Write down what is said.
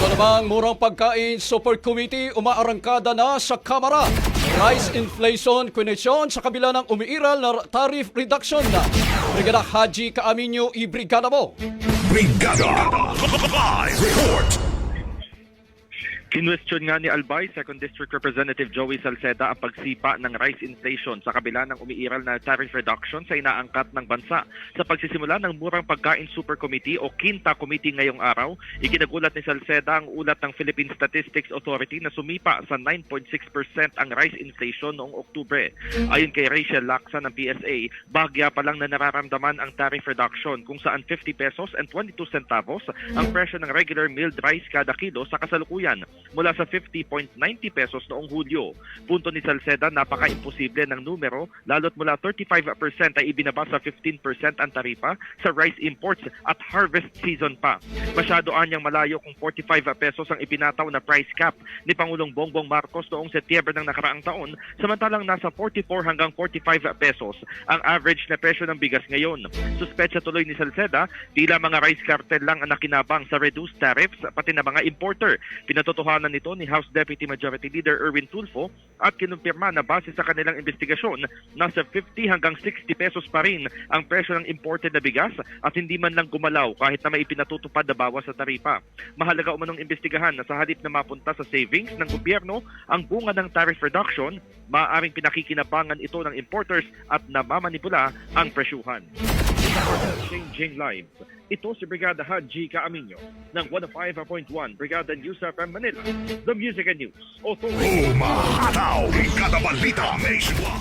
Ito namang murang pagkain super committee umaarangkada na sa Kamara. Rice inflation koneksyon sa kabila ng umiiral na tariff reduction na. Brigada Haji Kaaminyo i-brigada mo. Brigada Live Report Kinwestiyon nga ni Albay, 2nd District Representative Joey Salceda ang pagsipa ng rice inflation sa kabila ng umiiral na tariff reduction sa inaangkat ng bansa. Sa pagsisimula ng Murang Pagkain Super Committee o Quinta Committee ngayong araw, ikinagulat ni Salceda ang ulat ng Philippine Statistics Authority na sumipa sa 9.6% ang rice inflation noong Oktubre. Ayon kay Rachel Laksa ng PSA, bahagya pa lang na nararamdaman ang tariff reduction kung saan 50 pesos and 22 centavos ang presyo ng regular milled rice kada kilo sa kasalukuyan mula sa 50.90 pesos noong Hulyo. Punto ni Salceda, napaka-imposible ng numero lalo't mula 35% ay ibinaba sa 15% ang taripa sa rice imports at harvest season pa. Masyado anyang malayo kung 45 pesos ang ipinataw na price cap ni Pangulong Bongbong Marcos noong Setyembre ng nakaraang taon, samantalang nasa 44 hanggang 45 pesos ang average na presyo ng bigas ngayon. Suspetsa tuloy ni Salceda, tila mga rice cartel lang ang nakinabang sa reduced tariffs pati na mga importer. Pinatotohanan nito ni House Deputy Majority Leader Erwin Tulfo at kinumpirma na base sa kanilang investigasyon, nasa 50 hanggang 60 pesos pa rin ang presyo ng imported na bigas at hindi man lang gumalaw kahit na may ipinatutupad na bawas sa taripa. Mahalaga umanong imbestigahan na sa halip na mapunta sa savings ng gobyerno ang bunga ng tariff reduction, maaaring pinakikinabangan ito ng importers at namamanipula ang presyuhan. Changing Lives. Ito si Brigada Haji Kaaminyo ng 105.1 Brigada News FM Manila, The Music and News. Authority. Umahataw. Brigada Balita Nationwide